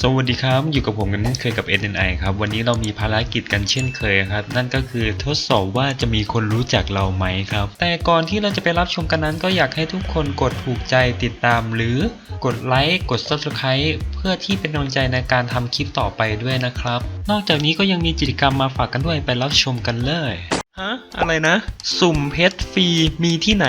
สวัสดีครับ อยู่กับผมกันเช่นเคยกับ SNI ครับ วันนี้เรามีภารกิจกันเช่นเคยครับ นั่นก็คือทดสอบว่าจะมีคนรู้จักเราไหมครับ แต่ก่อนที่เราจะไปรับชมกันนั้น ก็อยากให้ทุกคนกดถูกใจติดตาม หรือกดไลค์กด Subscribe เพื่อที่เป็นกำลังใจในการทำคลิปต่อไปด้วยนะครับ นอกจากนี้ก็ยังมีกิจกรรมมาฝากกันด้วยไปรับชมกันเลยฮะอะไรนะ สุ่มเพชรฟรีมีที่ไหน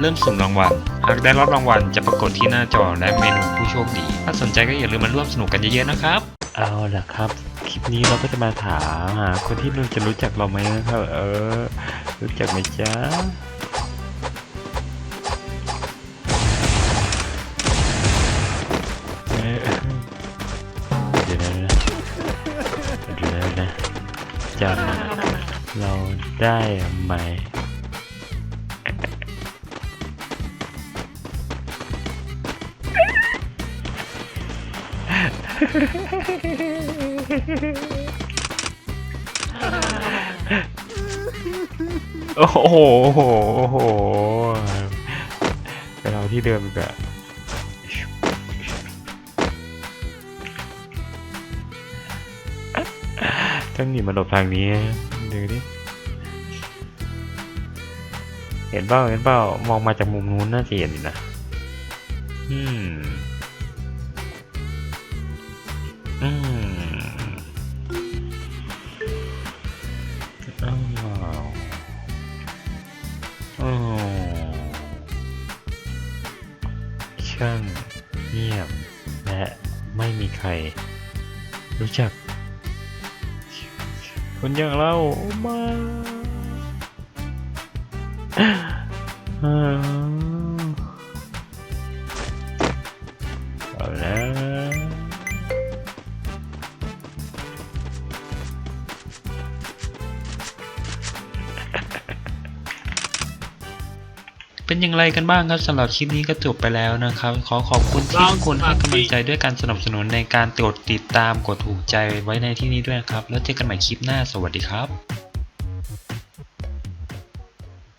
เริ่มสุ่มรางวัล หากได้รับรางวัลจะปรากฏที่หน้าจอและเมนูผู้โชคดี ถ้าสนใจก็อย่าลืมมาร่วมสนุกกันเยอะๆนะครับ เอาล่ะครับ คลิปนี้เราก็จะมาถามหาคนที่นุ่นจะรู้จักเราไหมนะครับ เออ รู้จักไหมจ๊ะเดี๋ยวนะเดี๋ยวนะจำเราได้ไหม โอ้โห โอ้โห โอ้โหไปเราที่เดิมอีกอะต้องหนีมาหลบทางนี้ดูดิ เห็นเปล่าเห็นเปล่ามองมาจากมุมนู้นน่าจะเห็นนะ อืม อืมอ้าวอ้าวช่างเงียบและไม่มีใคร รู้จัก คนอย่างเรามาอ้าเอาแล้ว เป็นอย่างไรกันบ้างครับสำหรับคลิปนี้ก็จบไปแล้วนะครับ ขอขอบคุณที่ทุกคนให้กำลังใจด้วยการสนับสนุนในการกดติดตามกดถูกใจไว้ในที่นี้ด้วยนะครับ แล้วเจอกันใหม่คลิปหน้าสวัสดีครับ